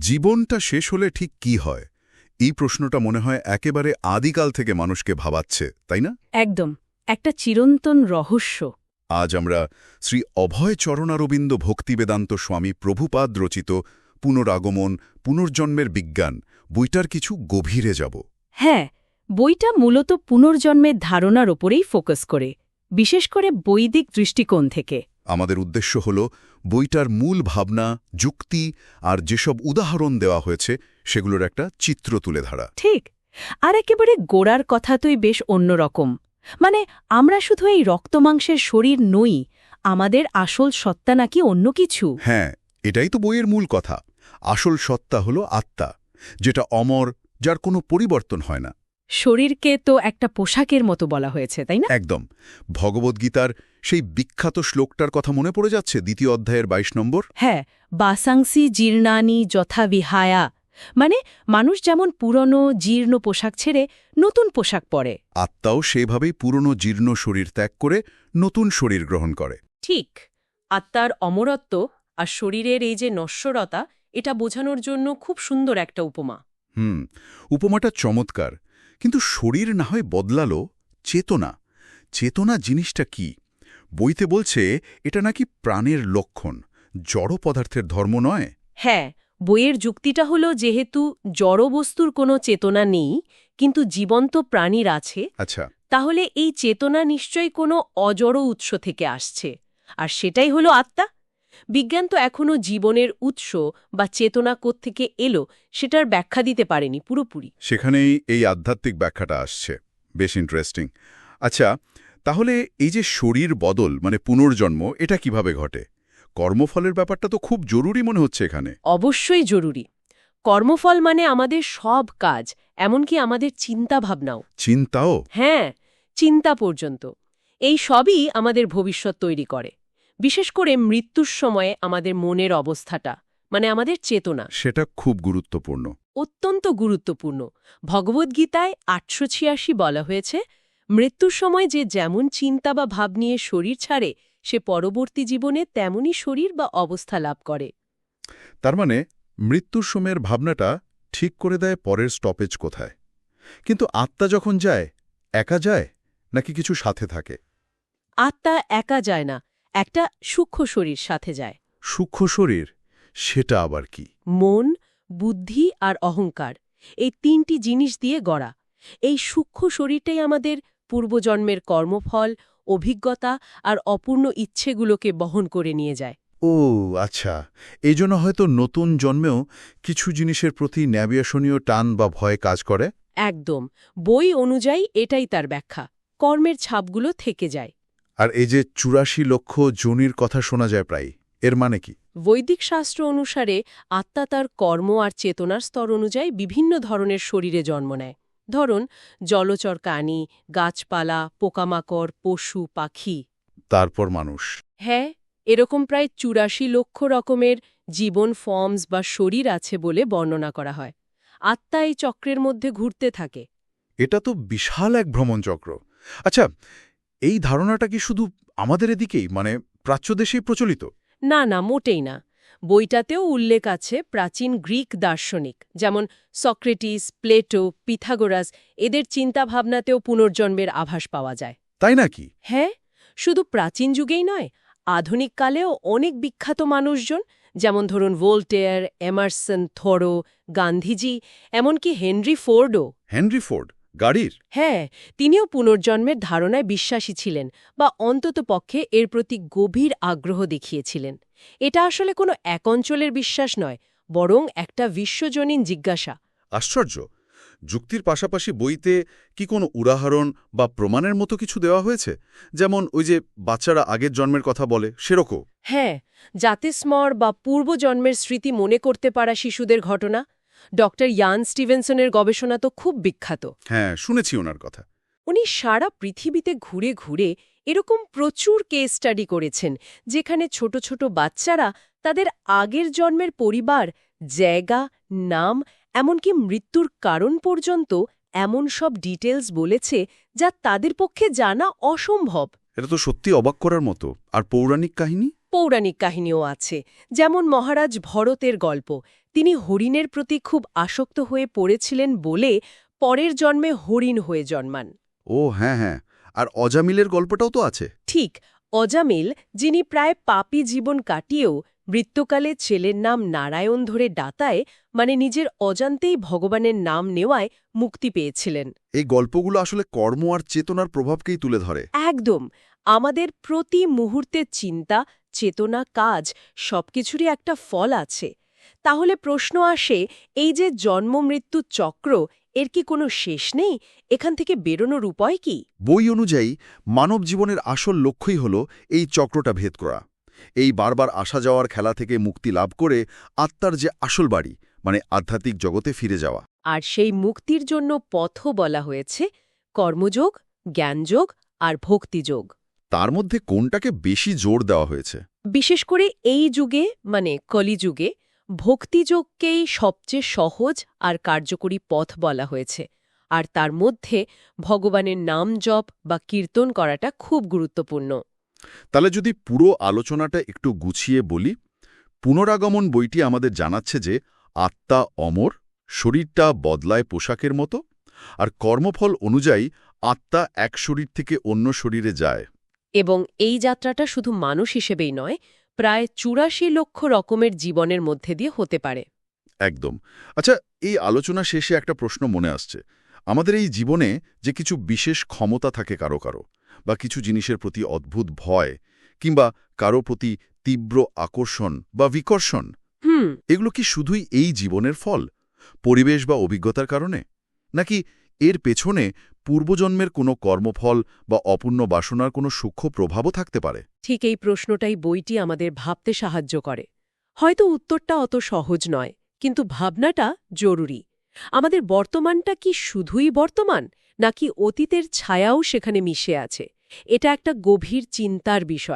জীবনটা শেষ হলে ঠিক কি হয়? এই প্রশ্নটা মনে হয় একেবারে আদিকাল থেকে মানুষকে ভাবাচ্ছে তাই না? একদম। একটা চিরন্তন রহস্য। আজ আমরা শ্রী অভয় চরণারবিন্দ ভক্তিবেদান্ত স্বামী প্রভুপাদ রচিত পুনরাগমন পুনর্জন্মের বিজ্ঞান বইটার কিছু গভীরে যাব। হ্যাঁ বইটা মূলত পুনর্জন্মের ধারণার ওপরেই ফোকাস করে বিশেষ করে বৈদিক দৃষ্টিকোণ থেকে। আমাদের উদ্দেশ্য হল বইটার মূল ভাবনা যুক্তি আর যেসব উদাহরণ দেওয়া হয়েছে সেগুলোর একটা চিত্র তুলে ধরা। ঠিক। আর একেবারে গোড়ার কথা তোই বেশ অন্যরকম মানে আমরা শুধু এই রক্তমাংসের শরীর নই আমাদের আসল সত্তা নাকি অন্য কিছু? হ্যাঁ এটাই তো বইয়ের মূল কথা। আসল সত্তা হল আত্মা যেটা অমর যার কোনো পরিবর্তন হয় না। শরীরকে তো একটা পোশাকের মতো বলা হয়েছে তাই না? একদম। ভগবদ্গীতার সেই বিখ্যাত শ্লোকটার কথা মনে পড়ে যাচ্ছে দ্বিতীয় অধ্যায়ের ২২ নম্বর? হ্যাঁ বাসাংসি জীর্ণানি যথা বিহায়া। মানে মানুষ যেমন পুরনো জীর্ণ পোশাক ছেড়ে নতুন পোশাক পরে। আত্মাও সেভাবেই পুরনো জীর্ণ শরীর ত্যাগ করে নতুন শরীর গ্রহণ করে। ঠিক। আত্মার অমরত্ব আর শরীরের এই যে নশ্বরতা এটা বোঝানোর জন্য খুব সুন্দর একটা উপমা। হুম। উপমাটা চমৎকার। কিন্তু শরীর না হয় বদলালো চেতনা। চেতনা জিনিসটা কি? বইতে বলছে এটা নাকি প্রাণের লক্ষণ জড় পদার্থের ধর্ম নয়? হ্যাঁ বইয়ের যুক্তিটা হলো যেহেতু জড়বস্তুর কোনো চেতনা নেই কিন্তু জীবন্ত প্রাণীর আছে আচ্ছা। তাহলে এই চেতনা নিশ্চয়ই কোনো অজড় উৎস থেকে আসছে আর সেটাই হলো আত্মা। বিজ্ঞান তো এখনও জীবনের উৎস বা চেতনা থেকে এলো সেটার ব্যাখ্যা দিতে পারেনি পুরোপুরি। সেখানেই এই আধ্যাত্মিক ব্যাখ্যাটা আসছে। বেশ ইন্টারেস্টিং আচ্ছা তাহলে এই যে শরীর বদল মানে পুনর্জন্ম এটা কীভাবে ঘটে? কর্মফলের ব্যাপারটা তো খুব জরুরি মনে হচ্ছে এখানে। অবশ্যই জরুরি। কর্মফল মানে আমাদের সব কাজ এমনকি আমাদের চিন্তা ভাবনাও চিন্তাও? হ্যাঁ চিন্তা পর্যন্ত। এই সবই আমাদের ভবিষ্যৎ তৈরি করে। বিশেষ করে মৃত্যুর সময়ে আমাদের মনের অবস্থাটা মানে আমাদের চেতনা। সেটা খুব গুরুত্বপূর্ণ। অত্যন্ত গুরুত্বপূর্ণ। ভগবদ্গীতায় আটশো ছিয়াশি বলা হয়েছে মৃত্যুর সময় যে যেমন চিন্তা বা ভাব নিয়ে শরীর ছাড়ে সে পরবর্তী জীবনে তেমনই শরীর বা অবস্থা লাভ করে। তার মানে মৃত্যুর সময়ের ভাবনাটা ঠিক করে দেয় পরের স্টপেজ কোথায়? কিন্তু আত্মা যখন যায় একা যায় নাকি কিছু সাথে থাকে? আত্মা একা যায় না। একটা সূক্ষ্ম শরীর সাথে যায়। সূক্ষ্ম শরীর? সেটা আবার কি? মন বুদ্ধি আর অহংকার এই তিনটি জিনিস দিয়ে গড়া। এই সূক্ষ্ম শরীরটাই আমাদের পূর্বজন্মের কর্মফল অভিজ্ঞতা আর অপূর্ণ ইচ্ছেগুলোকে বহন করে নিয়ে যায়। ও আচ্ছা। এই জন্য হয়তো নতুন জন্মেও কিছু জিনিসের প্রতি ন্যাবিয়াসনীয় টান বা ভয় কাজ করে? একদম। বই অনুযায়ী এটাই তার ব্যাখ্যা। কর্মের ছাপগুলো থেকে যায়। আর এই যে চুরাশি লক্ষ জনির কথা শোনা যায় প্রায় এর মানে কি? বৈদিক শাস্ত্র অনুসারে আত্মা তার কর্ম আর চেতনার স্তর অনুযায়ী বিভিন্ন ধরনের শরীরে জন্ম নেয়। ধরুন জলচর প্রাণী গাছপালা পোকামাকড় পশু পাখি। তারপর মানুষ। হ্যাঁ এরকম প্রায় চুরাশি লক্ষ রকমের জীবন ফর্মস বা শরীর আছে বলে বর্ণনা করা হয়। আত্মা এই চক্রের মধ্যে ঘুরতে থাকে। এটা তো বিশাল এক ভ্রমণচক্র। আচ্ছা এই ধারণাটা কি শুধু আমাদের এদিকেই? মানে প্রাচ্য দেশেই প্রচলিত? না না মোটেই না। বইটাতেও উল্লেখ আছে প্রাচীন গ্রিক দার্শনিক যেমন সক্রেটিস প্লেটো পিথাগোরাস এদের চিন্তাভাবনাতেও পুনর্জন্মের আভাস পাওয়া যায়। তাই নাকি? হ্যাঁ শুধু প্রাচীন যুগেই নয় আধুনিক কালেও অনেক বিখ্যাত মানুষজন যেমন ধরুন ভোল্টেয়ার এমারসন থোরো গান্ধীজি এমনকি হেনরি ফোর্ডও। Henry Ford? গাড়ির? হ্যাঁ তিনিও পুনর্জন্মের ধারণায় বিশ্বাসী ছিলেন বা অন্তত পক্ষে এর প্রতি গভীর আগ্রহ দেখিয়েছিলেন। এটা আসলে কোনো এক অঞ্চলের বিশ্বাস নয় বরং একটা বিশ্বজনীন জিজ্ঞাসা। আশ্চর্য! যুক্তির পাশাপাশি বইতে কি কোনো উদাহরণ বা প্রমাণের মতো কিছু দেওয়া হয়েছে? যেমন ওই যে বাচ্চারা আগের জন্মের কথা বলে সেরকম। হ্যাঁ জাতিস্মর বা পূর্বজন্মের স্মৃতি মনে করতে পারা শিশুদের ঘটনা। ডক্টর ইয়ান স্টিভেনসনের গবেষণা তো খুব বিখ্যাত। হ্যাঁ শুনেছি ওনার কথা। উনি সারা পৃথিবীতে ঘুরে ঘুরে এরকম প্রচুর কেস স্টাডি করেছেন যেখানে ছোট ছোট বাচ্চারা তাদের আগের জন্মের পরিবার জায়গা নাম এমনকি মৃত্যুর কারণ পর্যন্ত এমন সব ডিটেলস বলেছে যা তাদের পক্ষে জানা অসম্ভব। এটা তো সত্যি অবাক করার মতো। আর পৌরাণিক কাহিনী? পৌরাণিক কাহিনীও আছে যেমন মহারাজ ভরতের গল্প। তিনি হরিণের প্রতি খুব আসক্ত হয়ে পড়েছিলেন বলে পরের জন্মে হরিণ হয়ে জন্মান। ও হ্যাঁ হ্যাঁ আর অজামিলের গল্পটাও তো আছে। ঠিক অজামিল যিনি প্রায় পাপী জীবন কাটিয়েও মৃত্যুকালে ছেলের নাম নারায়ণ ধরে ডাতায় মানে নিজের অজান্তেই ভগবানের নাম নেওয়ায় মুক্তি পেয়েছিলেন। এই গল্পগুলো আসলে কর্ম আর চেতনার প্রভাবকেই তুলে ধরে। একদম আমাদের প্রতি মুহূর্তের চিন্তা চেতনা কাজ সবকিছুরই একটা ফল আছে। তাহলে প্রশ্ন আসে এই যে জন্ম মৃত্যু চক্র এর কি কোনো শেষ নেই? এখান থেকে বেরোনোর উপায় কি? বই অনুযায়ী মানব জীবনের আসল লক্ষ্যই হল এই চক্রটা ভেদ করা। এই বারবার আসা যাওয়ার খেলা থেকে মুক্তি লাভ করে আত্মার যে আসল বাড়ি মানে আধ্যাত্মিক জগতে ফিরে যাওয়া। আর সেই মুক্তির জন্য পথও বলা হয়েছে কর্মযোগ জ্ঞানযোগ আর ভক্তিযোগ। তার মধ্যে কোনটাকে বেশি জোর দেওয়া হয়েছে? বিশেষ করে এই যুগে মানে কলিযুগে ভক্তিযোগকেই সবচেয়ে সহজ আর কার্যকরী পথ বলা হয়েছে। আর তার মধ্যে ভগবানের নাম জপ বা কীর্তন করাটা খুব গুরুত্বপূর্ণ। তাহলে যদি পুরো আলোচনাটা একটু গুছিয়ে বলি পুনরাগমন বইটি আমাদের জানাচ্ছে যে আত্মা অমর শরীরটা বদলায় পোশাকের মতো আর কর্মফল অনুযায়ী আত্মা এক শরীর থেকে অন্য শরীরে যায়। এবং এই যাত্রাটা শুধু মানুষ হিসেবেই নয় প্রায় চুরাশি লক্ষ রকমের জীবনের মধ্যে দিয়ে হতে পারে। একদম। আচ্ছা এই আলোচনা শেষে একটা প্রশ্ন মনে আসছে। আমাদের এই জীবনে যে কিছু বিশেষ ক্ষমতা থাকে কারও কারও বা কিছু জিনিসের প্রতি অদ্ভুত ভয় কিংবা কারও প্রতি তীব্র আকর্ষণ বা বিকর্ষণ হুম। এগুলো কি শুধুই এই জীবনের ফল পরিবেশ বা অভিজ্ঞতার কারণে? নাকি এর পেছনে পূর্বজন্মের কোনো কর্মফল বা অপূর্ণ বাসনার কোনো সূক্ষ্ম প্রভাবও থাকতে পারে। ঠিক এই প্রশ্নটাই বইটি আমাদের ভাবতে সাহায্য করে। হয়তো উত্তরটা অত সহজ নয়, কিন্তু ভাবনাটা জরুরি। আমাদের বর্তমানটা কি শুধুই বর্তমান, নাকি অতীতের ছায়াও সেখানে মিশে আছে? এটা একটা গভীর চিন্তার বিষয়।